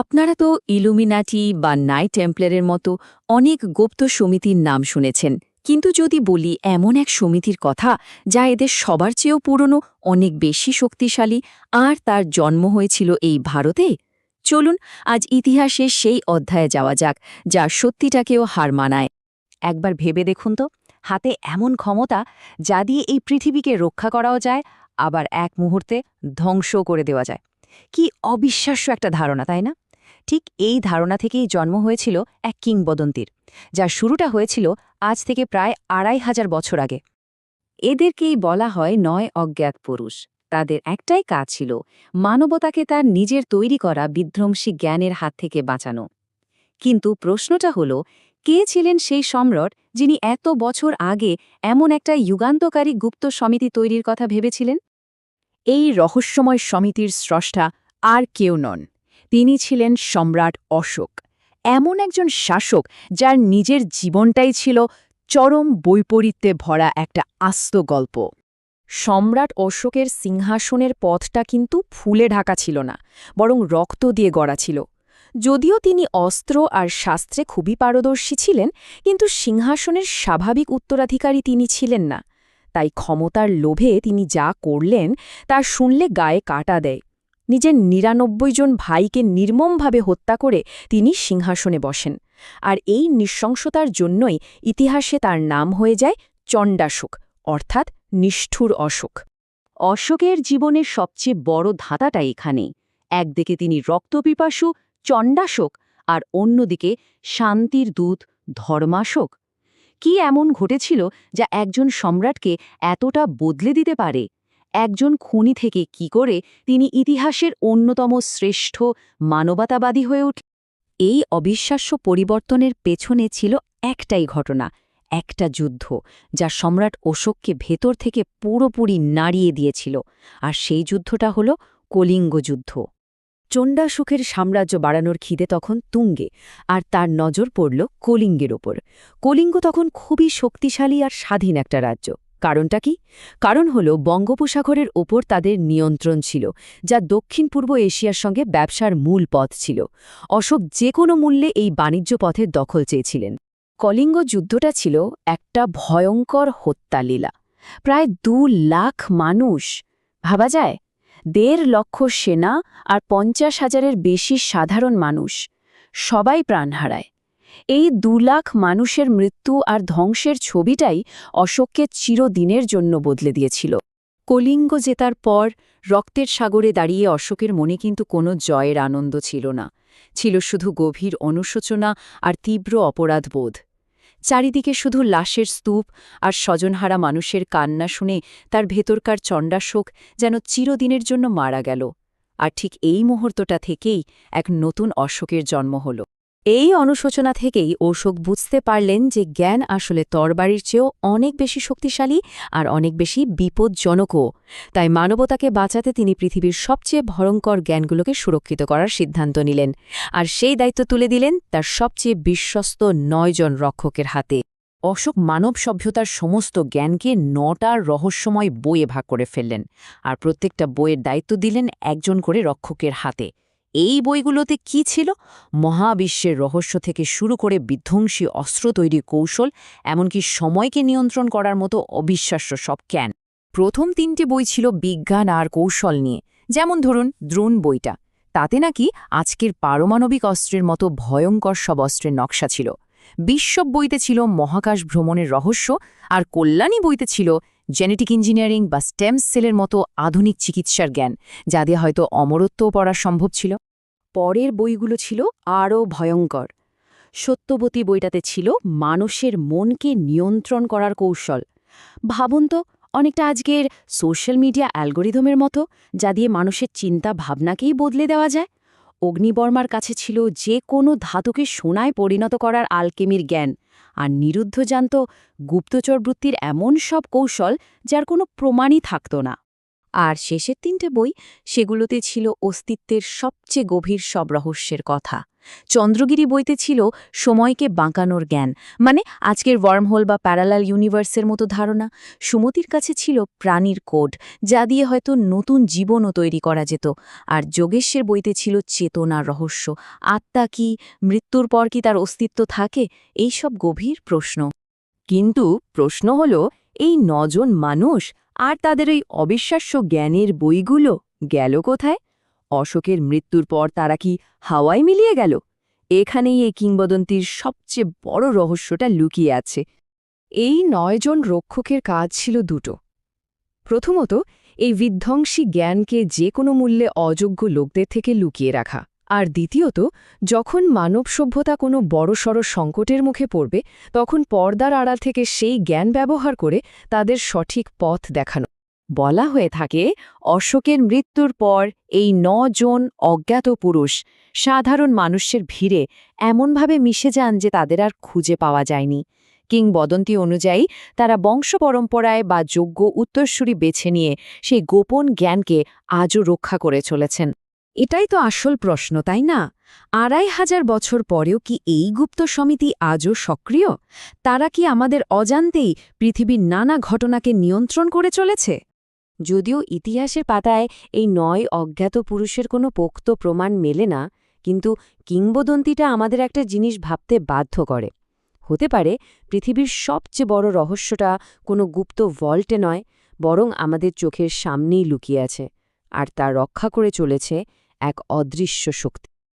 আপনারা তো ইলুমিনাটি বা নাইট টেম্পলারের মতো অনেক গুপ্ত সমিতির নাম শুনেছেন। কিন্তু যদি বলি এমন এক সমিতির কথা, যা এদের সবার চেয়েও পুরনো, অনেক বেশি শক্তিশালী, আর তার জন্ম হয়েছিল এই ভারতে? চলুন, আজ ইতিহাসে সেই অধ্যায়ে যাওয়া যাক, যা সত্যিটাকেও হার মানায়। একবার ভেবে দেখুন তো, হাতে এমন ক্ষমতা যা দিয়ে এই পৃথিবীকে রক্ষা করাও যায়, আবার এক মুহূর্তে ধ্বংসও করে দেওয়া যায়। কি অবিশ্বাস্য একটা ধারণা, তাই না? ঠিক এই ধারণা থেকেই জন্ম হয়েছিল এক কিংবদন্তির, যার শুরুটা হয়েছিল আজ থেকে প্রায় আড়াই হাজার বছর আগে। এদেরকেই বলা হয় নয় অজ্ঞাত পুরুষ। তাদের একটাই কাজ ছিল মানবতাকে তার নিজের তৈরি করা বিধ্বংসী জ্ঞানের হাত থেকে বাঁচানো। কিন্তু প্রশ্নটা হল, কে ছিলেন সেই সম্রাট যিনি এত বছর আগে এমন একটা যুগান্তকারী গুপ্ত সমিতি তৈরির কথা ভেবেছিলেন? এই রহস্যময় সমিতির স্রষ্টা আর কেউ নন। তিনি ছিলেন সম্রাট অশোক। এমন একজন শাসক যার নিজের জীবনটাই ছিল চরম বৈপরীত্যে ভরা একটা আস্ত গল্প। সম্রাট অশোকের সিংহাসনের পথটা কিন্তু ফুলে ঢাকা ছিল না, বরং রক্ত দিয়ে গড়া ছিল। যদিও তিনি অস্ত্র আর শাস্ত্রে খুবই পারদর্শী ছিলেন, কিন্তু সিংহাসনের স্বাভাবিক উত্তরাধিকারী তিনি ছিলেন না। তাই ক্ষমতার লোভে তিনি যা করলেন তা শুনলে গায়ে কাটা দেয়। নিজের নিরানব্বই জন ভাইকে নির্মমভাবে হত্যা করে তিনি সিংহাসনে বসেন। আর এই নৃশংসতার জন্যই ইতিহাসে তার নাম হয়ে যায় চণ্ডাশোক, অর্থাৎ নিষ্ঠুর অশোক। অশোকের জীবনের সবচেয়ে বড় ধাঁধাটা এখানে। একদিকে তিনি রক্তপিপাসু, চণ্ডাশোক, আর অন্যদিকে শান্তির দূত, ধর্মাশোক। কি এমন ঘটেছিল যা একজন সম্রাটকে এতটা বদলে দিতে পারে? একজন খুনি থেকে কি করে তিনি ইতিহাসের অন্যতম শ্রেষ্ঠ মানবতাবাদী হয়ে উঠ, এই অবিশ্বাস্য পরিবর্তনের পেছনে ছিল একটাই ঘটনা, একটা যুদ্ধ, যা সম্রাট অশোককে ভেতর থেকে পুরোপুরি নাড়িয়ে দিয়েছিল, আর সেই যুদ্ধটা হল কলিঙ্গ যুদ্ধ। চণ্ডাসুখের সাম্রাজ্য বাড়ানোর খিদে তখন তুঙ্গে, আর তার নজর পড়ল কলিঙ্গের ওপর। কলিঙ্গ তখন খুবই শক্তিশালী আর স্বাধীন একটা রাজ্য। কারণটা কি? কারণ হল বঙ্গোপসাগরের ওপর তাদের নিয়ন্ত্রণ ছিল, যা দক্ষিণ পূর্ব এশিয়ার সঙ্গে ব্যবসার মূল পথ ছিল। অশোক যে কোনো মূল্যে এই বাণিজ্য পথের দখল চেয়েছিলেন। কলিঙ্গ যুদ্ধটা ছিল একটা ভয়ঙ্কর হত্যালীলা। প্রায় দু লাখ মানুষ, ভাবা যায়? দেড় লক্ষ সেনা আর পঞ্চাশ হাজারের বেশি সাধারণ মানুষ, সবাই প্রাণ হারায়। এই দু লাখ মানুষের মৃত্যু আর ধ্বংসের ছবিটাই অশোককে চিরদিনের জন্য বদলে দিয়েছিল। কলিঙ্গ জেতার পর রক্তের সাগরে দাঁড়িয়ে অশোকের মনে কিন্তু কোনো জয়ের আনন্দ ছিল না। ছিল শুধু গভীর অনুশোচনা আর তীব্র অপরাধবোধ। চারিদিকে শুধু লাশের স্তূপ আর স্বজনহারা মানুষের কান্না শুনে তার ভেতরকার চণ্ডাশোক যেন চিরদিনের জন্য মারা গেল। আর ঠিক এই মুহূর্তটা থেকেই এক নতুন অশোকের জন্ম হল। এই অনুশোচনা থেকেই অশোক বুঝতে পারলেন যে জ্ঞান আসলে তরবারির চেয়েও অনেক বেশি শক্তিশালী আর অনেক বেশি বিপজ্জনকও। তাই মানবতাকে বাঁচাতে তিনি পৃথিবীর সবচেয়ে ভয়ঙ্কর জ্ঞানগুলোকে সুরক্ষিত করার সিদ্ধান্ত নিলেন আর সেই দায়িত্ব তুলে দিলেন তার সবচেয়ে বিশ্বস্ত নয়জন রক্ষকের হাতে। অশোক মানব সভ্যতার সমস্ত জ্ঞানকে নটা রহস্যময় বইয়ে ভাগ করে ফেললেন আর প্রত্যেকটা বইয়ের দায়িত্ব দিলেন একজন করে রক্ষকের হাতে। এই বইগুলোতে কি ছিল? মহাবিশ্বের রহস্য থেকে শুরু করে বিধ্বংসী অস্ত্র তৈরি কৌশল, এমনকি সময়কে নিয়ন্ত্রণ করার মতো অবিশ্বাস্য সব ক্যান প্রথম তিনটে বই ছিল বিজ্ঞান আর কৌশল নিয়ে। যেমন ধরুন, দ্রোণ বইটা। তাতে নাকি আজকের পারমাণবিক অস্ত্রের মতো ভয়ঙ্কর সব অস্ত্রের নকশা ছিল। বিশ্ব বইতে ছিল মহাকাশ ভ্রমণের রহস্য, আর কল্যাণী বইতে ছিল জেনেটিক ইঞ্জিনিয়ারিং বা স্টেম সেলের মতো আধুনিক চিকিৎসার জ্ঞান, যা দিয়ে হয়তো অমরত্বও পড়া সম্ভব ছিল। পরের বইগুলো ছিল আরও ভয়ঙ্কর। সত্যবতী বইটাতে ছিল মানুষের মনকে নিয়ন্ত্রণ করার কৌশল। ভাবুন তো, অনেকটা আজকের সোশ্যাল মিডিয়া অ্যালগোরিদমের মতো, যা দিয়ে মানুষের চিন্তা ভাবনাকেই বদলে দেওয়া যায়। অগ্নিবর্মার কাছে ছিল যে কোনো ধাতুকে সোনায় পরিণত করার আলকেমির জ্ঞান, আর নিরুদ্ধ জানত গুপ্তচর বৃত্তির এমন সব কৌশল, যার কোনো প্রমাণই থাকত না। আর শেষের তিনটে বই সেগুলোতে ছিল অস্তিত্বের সবচেয়ে গভীর সব রহস্যের কথা। চন্দ্রগিরি বইতে ছিল সময়কে বাঁকানোর জ্ঞান মানে আজকের ওয়ার্মহোল বা প্যারালাল ইউনিভার্সের মতো ধারণা। সুমতির কাছে ছিল প্রাণীর কোড, যা দিয়ে হয়তো নতুন জীবনও তৈরি করা যেত। আর যোগেশের বইতে ছিল চেতনার রহস্য, আত্মা কি, মৃত্যুর পর কি তার অস্তিত্ব থাকে এই সব গভীর প্রশ্ন। কিন্তু প্রশ্ন হল, এই নজন মানুষ আর তাদের ওই অবিশ্বাস্য জ্ঞানের বইগুলো গেল কোথায়? অশোকের মৃত্যুর পর তারা কি হাওয়ায় মিলিয়ে গেল? এখানেই এই কিংবদন্তির সবচেয়ে বড় রহস্যটা লুকিয়ে আছে। এই নয়জন রক্ষকের কাজ ছিল দুটো। প্রথমত, এই বিধ্বংসী জ্ঞানকে যে কোনো মূল্যে অযোগ্য লোকদের থেকে লুকিয়ে রাখা। আর দ্বিতীয়ত, যখন মানব সভ্যতা কোনো বড়সড় সংকটের মুখে পড়বে, তখন পর্দার আড়াল থেকে সেই জ্ঞান ব্যবহার করে তাদের সঠিক পথ দেখানো। বলা হয়ে থাকে, অশোকের মৃত্যুর পর এই জন অজ্ঞাত পুরুষ, সাধারণ মানুষের ভিড়ে এমনভাবে মিশে যান যে তাদের আর খুঁজে পাওয়া যায়নি। কিংবদন্তি অনুযায়ী, তারা বংশ পরম্পরায় বা যোগ্য উত্তরসূরি বেছে নিয়ে সেই গোপন জ্ঞানকে আজও রক্ষা করে চলেছেন। এটাই তো আসল প্রশ্ন, তাই না? আড়াই হাজার বছর পরেও কি এই গুপ্ত সমিতি আজও সক্রিয়? তারা কি আমাদের অজান্তেই পৃথিবীর নানা ঘটনাকে নিয়ন্ত্রণ করে চলেছে? যদিও ইতিহাসের পাতায় এই নয় অজ্ঞাত পুরুষের কোনো পোক্ত প্রমাণ মেলে না, কিন্তু কিংবদন্তিটা আমাদের একটা জিনিস ভাবতে বাধ্য করে। হতে পারে পৃথিবীর সবচেয়ে বড় রহস্যটা কোনো গুপ্ত ভল্টে নয়, বরং আমাদের চোখের সামনেই লুকিয়ে আছে, আর তা রক্ষা করে চলেছে এক অদৃশ্য শক্তি।